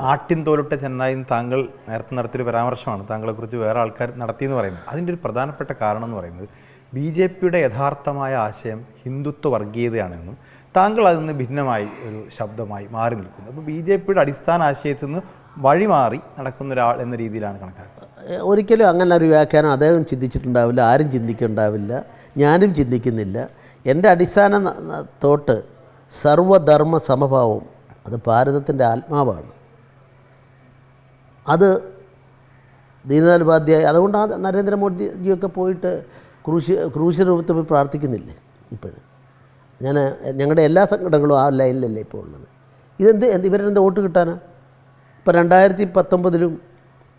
ആട്ടിൻ തോലിട്ട ചെന്നായി താങ്കൾ നേരത്തെ നടത്തിയൊരു പരാമർശമാണ്. താങ്കളെക്കുറിച്ച് വേറെ ആൾക്കാർ നടത്തിയെന്ന് പറയുന്നത്. അതിന്റെ ഒരു പ്രധാനപ്പെട്ട കാരണം എന്ന് പറയുന്നത് ബി ജെ പിയുടെ യഥാർത്ഥമായ ആശയം ഹിന്ദുത്വ വർഗീയതയാണെന്നും താങ്കൾ അതിൽ നിന്ന് ഭിന്നമായി ഒരു ശബ്ദമായി മാറി നിൽക്കുന്നു. അപ്പോൾ ബി ജെ പിയുടെ അടിസ്ഥാന ആശയത്തിൽ നിന്ന് വഴിമാറി നടക്കുന്ന ഒരാൾ എന്ന രീതിയിലാണ് കണക്കാക്കുന്നത്. ഒരിക്കലും അങ്ങനെ ഒരു വ്യാഖ്യാനം അദ്ദേഹം ചിന്തിച്ചിട്ടുണ്ടാവില്ല ആരും ചിന്തിക്കുന്നുണ്ടാവില്ല ഞാനും ചിന്തിക്കുന്നില്ല. എന്റെ അടിസ്ഥാന തോട്ട് സർവധർമ്മ സമഭാവം അത് ഭാരതത്തിന്റെ ആത്മാവാണ്. അത് ദീനദാൽ ഉപാധ്യായ അതുകൊണ്ട് ആ നരേന്ദ്രമോദിജിയൊക്കെ പോയിട്ട് ക്രൂശ് ക്രൂശ രൂപത്തിൽ പോയി പ്രാർത്ഥിക്കുന്നില്ലേ ഇപ്പോഴും? ഞാൻ ഞങ്ങളുടെ എല്ലാ സംഘടനകളും ആ ലൈനിലല്ലേ ഇപ്പോൾ ഉള്ളത്. ഇതെന്ത് എന്ത് ഇവരെന്ത് വോട്ട് കിട്ടാനാ? ഇപ്പോൾ രണ്ടായിരത്തി പത്തൊമ്പതിലും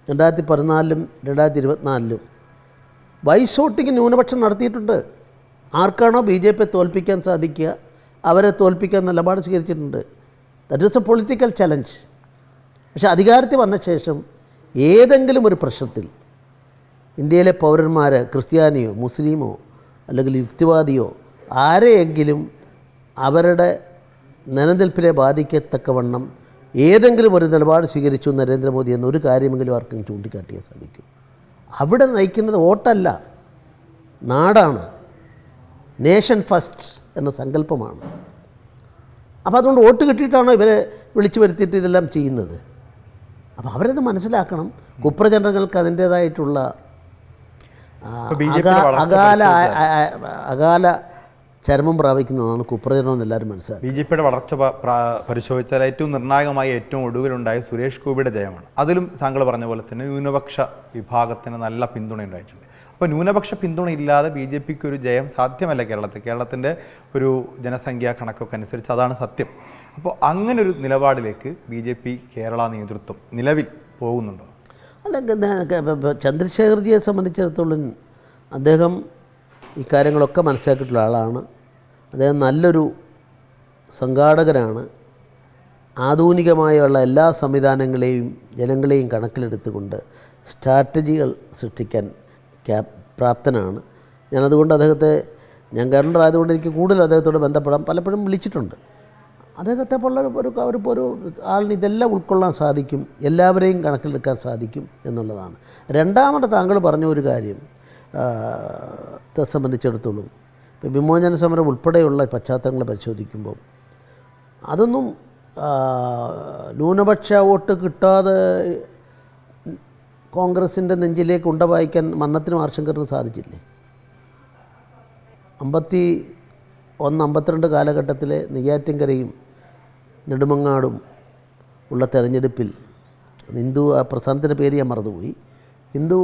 രണ്ടായിരത്തി പതിനാലിലും രണ്ടായിരത്തി ഇരുപത്തിനാലിലും വൈസ് വോട്ടിങ് ന്യൂനപക്ഷം നടത്തിയിട്ടുണ്ട്. ആർക്കാണോ ബി ജെ പി തോൽപ്പിക്കാൻ സാധിക്കുക അവരെ തോൽപ്പിക്കാൻ നിലപാട് സ്വീകരിച്ചിട്ടുണ്ട്. That is a political challenge പക്ഷേ അധികാരത്തിൽ വന്ന ശേഷം ഏതെങ്കിലും ഒരു പ്രശ്നത്തിൽ ഇന്ത്യയിലെ പൗരന്മാർ ക്രിസ്ത്യാനിയോ മുസ്ലിമോ അല്ലെങ്കിൽ യുക്തിവാദിയോ ആരെയെങ്കിലും അവരുടെ നിലനിൽപ്പിനെ ബാധിക്കത്തക്കവണ്ണം ഏതെങ്കിലും ഒരു നിലപാട് സ്വീകരിച്ചു നരേന്ദ്രമോദി എന്നൊരു കാര്യമെങ്കിലും ആർക്കും ചൂണ്ടിക്കാട്ടിയാൽ സാധിക്കും. അവിടെ നയിക്കുന്നത് വോട്ടല്ല. നാടാണ്. നേഷൻ ഫസ്റ്റ് എന്ന സങ്കല്പമാണ്. അപ്പോൾ അതുകൊണ്ട് വോട്ട് കിട്ടിയിട്ടാണോ ഇവരെ വിളിച്ചു വരുത്തിയിട്ട് ഇതെല്ലാം ചെയ്യുന്നത്? അപ്പോൾ അവരത് മനസ്സിലാക്കണം. കുപ്രചരണങ്ങൾക്ക് അതിന്റേതായിട്ടുള്ള അകാല അകാല ചരമം പ്രാപിക്കുന്നതാണ് കുപ്രചരണം എന്ന് എല്ലാവരും മനസ്സിലാക്കി ബി ജെ പിയുടെ വളർച്ച പരിശോധിച്ചാൽ ഏറ്റവും നിർണായകമായി ഏറ്റവും ഒടുവിലുണ്ടായ സുരേഷ് ഗോപിയുടെ ജയമാണ്. അതിലും താങ്കൾ പറഞ്ഞ പോലെ തന്നെ ന്യൂനപക്ഷ വിഭാഗത്തിന് നല്ല പിന്തുണ ഉണ്ടായിട്ടുണ്ട്. അപ്പോൾ ന്യൂനപക്ഷ പിന്തുണ ഇല്ലാതെ ബി ജെ പിക്ക് ഒരു ജയം സാധ്യമല്ല കേരളത്തിൽ. കേരളത്തിന്റെ ഒരു ജനസംഖ്യാ കണക്കൊക്കെ അനുസരിച്ച് അതാണ് സത്യം. അപ്പോൾ അങ്ങനെ ഒരു നിലപാടിലേക്ക് ബി ജെ പി കേരള നേതൃത്വം നിലവിൽ പോകുന്നുണ്ടോ? അല്ല ചന്ദ്രശേഖർജിയെ സംബന്ധിച്ചിടത്തോളം അദ്ദേഹം ഈ കാര്യങ്ങളൊക്കെ മനസ്സിലാക്കിയിട്ടുള്ള ആളാണ്. അദ്ദേഹം നല്ലൊരു സംഘാടകനാണ്. ആധുനികമായുള്ള എല്ലാ സംവിധാനങ്ങളെയും ജനങ്ങളെയും കണക്കിലെടുത്തുകൊണ്ട് സ്ട്രാറ്റജികൾ സൃഷ്ടിക്കാൻ പ്രാപ്തനാണ്. ഞാനതുകൊണ്ട് അദ്ദേഹത്തെ ഞാൻ ഗവർണർ ആയതുകൊണ്ട് എനിക്ക് കൂടുതൽ അദ്ദേഹത്തോട് ബന്ധപ്പെടാൻ പലപ്പോഴും വിളിച്ചിട്ടുണ്ട്. അദ്ദേഹത്തെ പോലുള്ള ഒരു- ഒരു ഒരു ആളിന് ഇതെല്ലാം ഉൾക്കൊള്ളാൻ സാധിക്കും എല്ലാവരെയും കണക്കിലെടുക്കാൻ സാധിക്കും എന്നുള്ളതാണ്. രണ്ടാമത് താങ്കൾ പറഞ്ഞ ഒരു കാര്യം സംബന്ധിച്ചിടത്തോളം ഇപ്പോൾ വിമോചന സമരം ഉൾപ്പെടെയുള്ള പശ്ചാത്തലങ്ങൾ പരിശോധിക്കുമ്പോൾ അതൊന്നും ന്യൂനപക്ഷ വോട്ട് കിട്ടാതെ കോൺഗ്രസിന്റെ നെഞ്ചിലേക്ക് ഉണ്ട വായിക്കാൻ മന്നത്തിനും ആർശങ്കറിനും സാധിച്ചില്ലേ? അമ്പത്തി ഒന്ന് അമ്പത്തിരണ്ട് കാലഘട്ടത്തിലെ നെയ്യാറ്റിൻകരയും നെടുമങ്ങാടും ഉള്ള തെരഞ്ഞെടുപ്പിൽ ഹിന്ദു ആ പ്രസ്ഥാനത്തിന്റെ പേര് ഞാൻ മറന്നുപോയി. ഹിന്ദു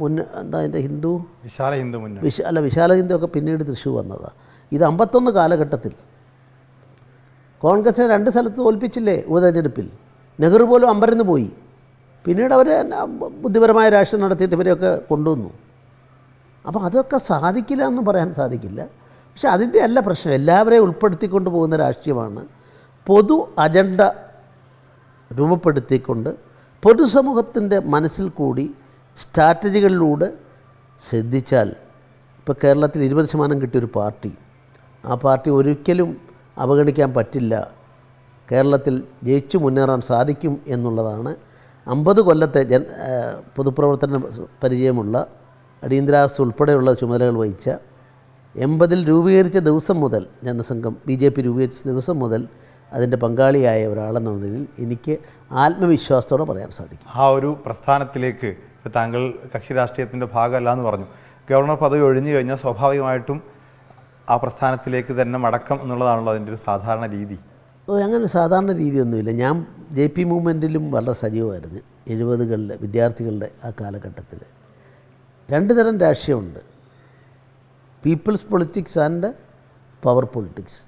മുന്ന എന്താ അതിന്റെ ഹിന്ദു? വിശാല ഹിന്ദു മുന്നേ വിശ അല്ല വിശാല ഹിന്ദു ഒക്കെ പിന്നീട് തൃശ്ശൂർ വന്നതാണ് ഇത് അമ്പത്തൊന്ന് കാലഘട്ടത്തിൽ കോൺഗ്രസിനെ രണ്ട് സ്ഥലത്ത് തോൽപ്പിച്ചില്ലേ ഉപതെരഞ്ഞെടുപ്പിൽ? നെഹ്റു പോലും അമ്പരന്ന് പോയി. പിന്നീട് അവർ ബുദ്ധിപരമായ രാഷ്ട്രീയം നടത്തിയിട്ട് ഇവരെയൊക്കെ കൊണ്ടുവന്നു. അപ്പോൾ അതൊക്കെ സാധിക്കില്ല എന്ന് പറയാൻ സാധിക്കില്ല. പക്ഷെ അതിന്റെ അല്ല പ്രശ്നം. എല്ലാവരെയും ഉൾപ്പെടുത്തിക്കൊണ്ട് പോകുന്ന രാഷ്ട്രീയമാണ്. പൊതു അജണ്ട രൂപപ്പെടുത്തിക്കൊണ്ട് പൊതുസമൂഹത്തിന്റെ മനസ്സിൽ കൂടി സ്ട്രാറ്റജികളിലൂടെ ശ്രദ്ധിച്ചാൽ ഇപ്പോൾ കേരളത്തിൽ ഇരുപത് ശതമാനം കിട്ടിയൊരു പാർട്ടി. ആ പാർട്ടി ഒരിക്കലും അവഗണിക്കാൻ പറ്റില്ല. കേരളത്തിൽ ജയിച്ചു മുന്നേറാൻ സാധിക്കും എന്നുള്ളതാണ് അമ്പത് കൊല്ലത്തെ ആ, പൊതുപ്രവർത്തന പരിചയമുള്ള അടിയന്തരാവസ്ഥ ഉൾപ്പെടെയുള്ള ചുമതലകൾ വഹിച്ച എൺപതിൽ രൂപീകരിച്ച ദിവസം മുതൽ ജനസംഘം ബി ജെ പി രൂപീകരിച്ച ദിവസം മുതൽ അതിന്റെ പങ്കാളിയായ ഒരാളെന്ന നിലയിൽ എനിക്ക് ആത്മവിശ്വാസത്തോടെ പറയാൻ സാധിക്കും. ആ ഒരു പ്രസ്ഥാനത്തിലേക്ക് താങ്കൾ കക്ഷി രാഷ്ട്രീയത്തിന്റെ ഭാഗമല്ല എന്ന് പറഞ്ഞു. ഗവർണർ പദവി ഒഴിഞ്ഞു കഴിഞ്ഞാൽ സ്വാഭാവികമായിട്ടും ആ പ്രസ്ഥാനത്തിലേക്ക് തന്നെ മടക്കം എന്നുള്ളതാണല്ലോ അതിന്റെ ഒരു സാധാരണ രീതി. ഓ, അങ്ങനെ സാധാരണ രീതിയൊന്നുമില്ല. ഞാൻ ജെ പി മൂവ്മെന്റിലും വളരെ സജീവമായിരുന്നു. എഴുപതുകളിലെ വിദ്യാർത്ഥികളുടെ ആ കാലഘട്ടത്തിൽ. രണ്ട് തരം രാഷ്ട്രീയമുണ്ട്. People's politics and power politics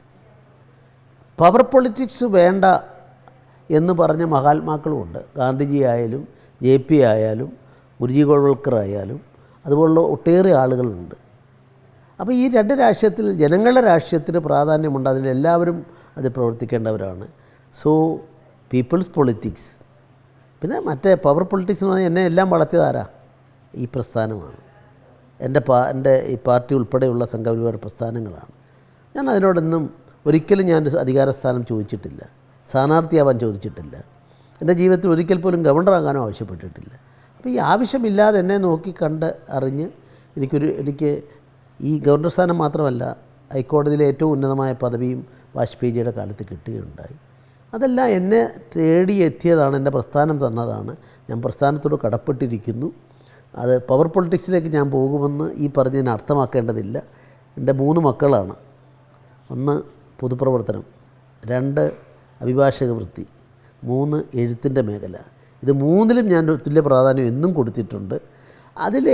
power politics വേണ്ട എന്ന് പറഞ്ഞ മഹാത്മാക്കളുമുണ്ട്. ഗാന്ധിജി ആയാലും ജെ പി ആയാലും ഗുരുജി ഗോൾവൽക്കർ ആയാലും അതുപോലുള്ള ഒട്ടേറെ ആളുകളുണ്ട്. അപ്പോൾ ഈ രണ്ട് രാഷ്ട്രീയത്തിൽ ജനങ്ങളുടെ രാഷ്ട്രീയത്തിന് പ്രാധാന്യമുണ്ട്. അതിൽ എല്ലാവരും അത് പ്രവർത്തിക്കേണ്ടവരാണ്. സോ പീപ്പിൾസ് പൊളിറ്റിക്സ് പിന്നെ മറ്റേ പവർ പൊളിറ്റിക്സ് എന്ന് പറഞ്ഞാൽ എന്നെ എല്ലാം വളർത്തിയതാരാ? ഈ പ്രസ്ഥാനമാണ്. എന്റെ പാ എന്റെ ഈ പാർട്ടി ഉൾപ്പെടെയുള്ള സംഘപരിവാര പ്രസ്ഥാനങ്ങളാണ്. ഞാൻ അതിനോടൊന്നും ഒരിക്കലും ഞാൻ അധികാരസ്ഥാനം അധികാര സ്ഥാനം ചോദിച്ചിട്ടില്ല. സ്ഥാനാർത്ഥിയാവാൻ ചോദിച്ചിട്ടില്ല. എന്റെ ജീവിതത്തിൽ ഒരിക്കൽ പോലും ഗവർണറാകാനോ ആവശ്യപ്പെട്ടിട്ടില്ല. അപ്പോൾ ഈ ആവശ്യമില്ലാതെ എന്നെ നോക്കി കണ്ട് അറിഞ്ഞ് എനിക്കൊരു എനിക്ക് ഈ ഗവർണർ സ്ഥാനം മാത്രമല്ല ഹൈക്കോടതിയിലെ ഏറ്റവും ഉന്നതമായ പദവിയും വാജ്പേയിജിയുടെ കാലത്ത് കിട്ടുകയുണ്ടായി. അതെല്ലാം എന്നെ തേടി എത്തിയതാണ് എന്റെ പ്രസ്ഥാനം തന്നതാണ്. ഞാൻ പ്രസ്ഥാനത്തോട് കടപ്പെട്ടിരിക്കുന്നു. അത് പവർ പൊളിറ്റിക്സിലേക്ക് ഞാൻ പോകുമെന്ന് ഈ പറഞ്ഞതിന് അർത്ഥമാക്കേണ്ടതില്ല. എന്റെ മൂന്ന് മക്കളാണ്. ഒന്ന് പൊതുപ്രവർത്തനം രണ്ട് അഭിഭാഷക വൃത്തി മൂന്ന് എഴുത്തിന്റെ മേഖല. ഇത് മൂന്നിലും ഞാൻ തുല്യ പ്രാധാന്യം എന്നും കൊടുത്തിട്ടുണ്ട്. അതിൽ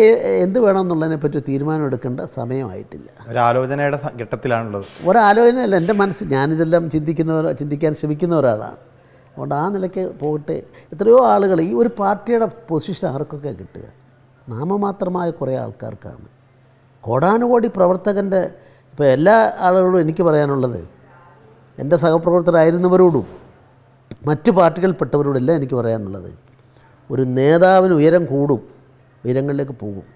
എന്ത് വേണമെന്നുള്ളതിനെപ്പറ്റി തീരുമാനം എടുക്കേണ്ട സമയമായിട്ടില്ല. ഒരാലോചനയുടെ ഘട്ടത്തിലാണുള്ളത് ഒരാലോചന ഘട്ടത്തിലാണുള്ളത്. ഒരാലോചനയല്ല എന്റെ മനസ്സ് ഞാനിതെല്ലാം ചിന്തിക്കുന്നവർ ചിന്തിക്കാൻ ശ്രമിക്കുന്ന ഒരാളാണ്. അതുകൊണ്ട് ആ നിലയ്ക്ക് പോകട്ടെ. എത്രയോ ആളുകൾ ഈ ഒരു പാർട്ടിയുടെ പൊസിഷൻ ആർക്കൊക്കെ കിട്ടുക? നാമമാത്രമായ കുറേ ആൾക്കാർക്കാണ്. കോടാനുകോടി പ്രവർത്തകന്റെ ഇപ്പോൾ എല്ലാ ആളുകളോടും എനിക്ക് പറയാനുള്ളത് എന്റെ സഹപ്രവർത്തകരായിരുന്നവരോടും മറ്റ് പാർട്ടികളിൽപ്പെട്ടവരോടെല്ലാം എനിക്ക് പറയാനുള്ളത് ഒരു നേതാവിന് ഉയരം കൂടും ഉയരങ്ങളിലേക്ക് പോകും.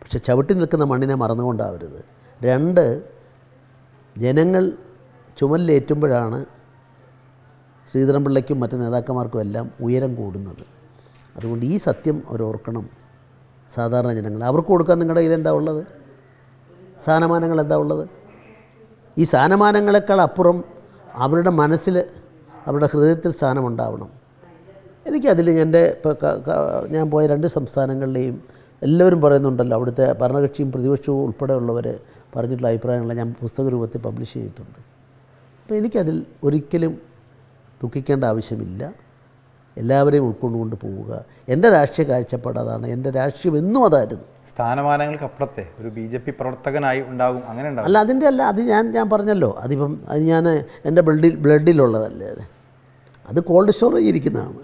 പക്ഷെ ചവിട്ടി നിൽക്കുന്ന മണ്ണിനെ മറന്നുകൊണ്ടാവരുത്. രണ്ട് ജനങ്ങൾ ചുമലിലേറ്റുമ്പോഴാണ് ശ്രീധരൻപിള്ളയ്ക്കും മറ്റ് നേതാക്കന്മാർക്കും എല്ലാം ഉയരം കൂടുന്നത്. അതുകൊണ്ട് ഈ സത്യം അവർ ഓർക്കണം സാധാരണ ജനങ്ങൾ. അവർക്ക് കൊടുക്കാൻ നിങ്ങളുടെ കയ്യിൽ എന്താ ഉള്ളത്? സ്ഥാനമാനങ്ങൾ എന്താ ഉള്ളത്? ഈ സ്ഥാനമാനങ്ങളെക്കാൾ അപ്പുറം അവരുടെ മനസ്സിൽ അവരുടെ ഹൃദയത്തിൽ സ്ഥാനമുണ്ടാവണം എനിക്കതിൽ എന്റെ ഇപ്പോൾ ഞാൻ പോയ രണ്ട് സംസ്ഥാനങ്ങളിലെയും എല്ലാവരും പറയുന്നുണ്ടല്ലോ അവിടുത്തെ ഭരണകക്ഷിയും പ്രതിപക്ഷവും ഉൾപ്പെടെയുള്ളവർ പറഞ്ഞിട്ടുള്ള അഭിപ്രായങ്ങളെ ഞാൻ പുസ്തക രൂപത്തിൽ പബ്ലിഷ് ചെയ്തിട്ടുണ്ട്. അപ്പോൾ എനിക്കതിൽ ഒരിക്കലും ദുഃഖിക്കേണ്ട ആവശ്യമില്ല. എല്ലാവരെയും ഉൾക്കൊണ്ടുകൊണ്ട് പോവുക. എന്റെ രാഷ്ട്രീയ കാഴ്ചപ്പാട് അതാണ്. എന്റെ രാഷ്ട്രീയം എന്നും അതായിരുന്നു. സ്ഥാനമാനങ്ങൾക്ക് അപ്പുറത്തെ ഒരു ബി ജെ പി പ്രവർത്തകനായി ഉണ്ടാകും അങ്ങനെ അല്ല അതിന്റെ അല്ല അത് ഞാൻ ഞാൻ പറഞ്ഞല്ലോ. അതിപ്പം അത് ഞാൻ എന്റെ ബ്ലഡിൽ ബ്ലഡിലുള്ളതല്ലേ അത്? അത് കോൾഡ് സ്റ്റോറേജ് ഇരിക്കുന്നതാണ്.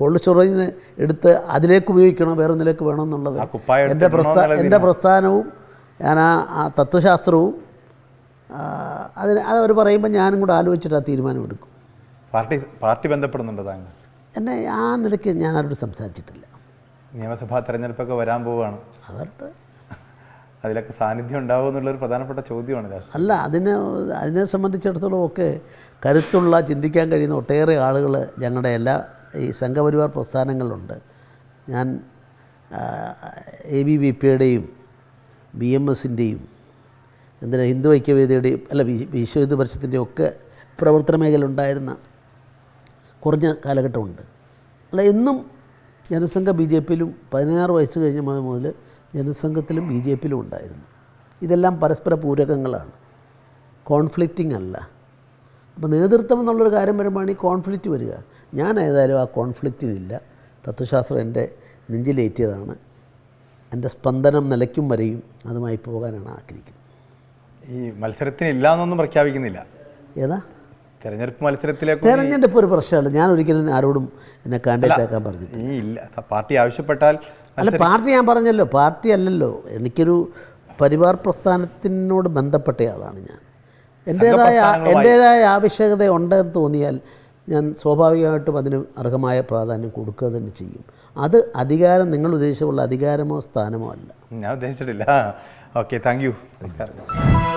കോൾഡ് സ്റ്റോറേജിൽ നിന്ന് എടുത്ത് അതിലേക്ക് ഉപയോഗിക്കണം വേറെ ഒന്നിലേക്ക് വേണോ എന്നുള്ളത് എന്റെ പ്രസ്ഥാ എന്റെ പ്രസ്ഥാനവും ഞാൻ ആ ആ തത്വശാസ്ത്രവും അതിന് അതവർ അവർ പറയുമ്പോൾ ഞാനും കൂടെ ആലോചിച്ചിട്ട് ആ തീരുമാനം തീരുമാനമെടുക്കും പാർട്ടി പാർട്ടി ബന്ധപ്പെടുന്നുണ്ടോ താങ്കൾ? എന്നെ ആ നിലയ്ക്ക് ഞാൻ അവരോട് സംസാരിച്ചിട്ടില്ല. നിയമസഭാ തെരഞ്ഞെടുപ്പൊക്കെ വരാൻ പോവുകയാണ്. അവരുടെ അതിലൊക്കെ സാന്നിധ്യം ഉണ്ടാവും എന്നുള്ളൊരു പ്രധാനപ്പെട്ട ചോദ്യമാണ് അല്ല അതിന് അതിനെ സംബന്ധിച്ചിടത്തോളം ഒക്കെ കരുത്തുള്ള ചിന്തിക്കാൻ കഴിയുന്ന ഒട്ടേറെ ആളുകൾ ഞങ്ങളുടെ എല്ലാ ഈ സംഘപരിവാർ പ്രസ്ഥാനങ്ങളുണ്ട് ഞാൻ എ ബി വി പിയുടെയും ബി എം എസിന്റെയും എന്തിനാ ഹിന്ദു ഐക്യവേദിയുടെയും അല്ല വിശ്വ ഹിന്ദു പരിഷത്തിന്റെയും ഒക്കെ പ്രവർത്തന മേഖല ഉണ്ടായിരുന്ന കുറഞ്ഞ കാലഘട്ടമുണ്ട്. അല്ല എന്നും ജനസംഘ ബി ജെ പിയിലും പതിനാറ് വയസ്സ് കഴിഞ്ഞ മുതൽ ജനസംഘത്തിലും ബി ജെ പിയിലും ഉണ്ടായിരുന്നു. ഇതെല്ലാം പരസ്പര പൂരകങ്ങളാണ്. കോൺഫ്ലിക്റ്റിംഗ് അല്ല. അപ്പോൾ നേതൃത്വം എന്നുള്ളൊരു കാര്യം വരുമ്പോഴാണ് ഈ കോൺഫ്ലിക്റ്റ് വരിക. ഞാൻ ഏതായാലും ആ കോൺഫ്ലിക്റ്റിനില്ല തത്വശാസ്ത്രം എന്റെ നെഞ്ചിലേറ്റിയതാണ്. എന്റെ സ്പന്ദനം നിലയ്ക്കും വരെയും അതുമായി പോകാനാണ് ആഗ്രഹിക്കുന്നത്. ഈ മത്സരത്തിനില്ല എന്നൊന്നും പ്രഖ്യാപിക്കുന്നില്ല. ഏതാ? തെരഞ്ഞെടുപ്പ് മത്സരത്തിലേക്ക് തെരഞ്ഞെടുപ്പ് ഒരു പ്രശ്നമല്ല. ഞാൻ ഒരിക്കലും ആരോടും എന്നെ കാൻഡിഡേറ്റ് ആക്കാൻ പറഞ്ഞു ഇല്ല. പാർട്ടി ആവശ്യപ്പെട്ടാൽ അല്ല പാർട്ടി ഞാൻ പറഞ്ഞല്ലോ. പാർട്ടി അല്ലല്ലോ. എനിക്കൊരു പരിവാർ പ്രസ്ഥാനത്തിനോട് ബന്ധപ്പെട്ടയാളാണ് ഞാൻ. എന്റേതായ എന്റെതായ എന്റേതായ ഉണ്ട് എന്ന് തോന്നിയാൽ ഞാൻ സ്വാഭാവികമായിട്ടും അതിന് അർഹമായ പ്രാധാന്യം കൊടുക്കുക തന്നെ ചെയ്യും. അത് അധികാരം നിങ്ങൾ ഉദ്ദേശിച്ചുള്ള അധികാരമോ സ്ഥാനമോ അല്ല. ഞാൻ ഉദ്ദേശിച്ചിട്ടില്ല. Okay thank you. നമസ്കാരം.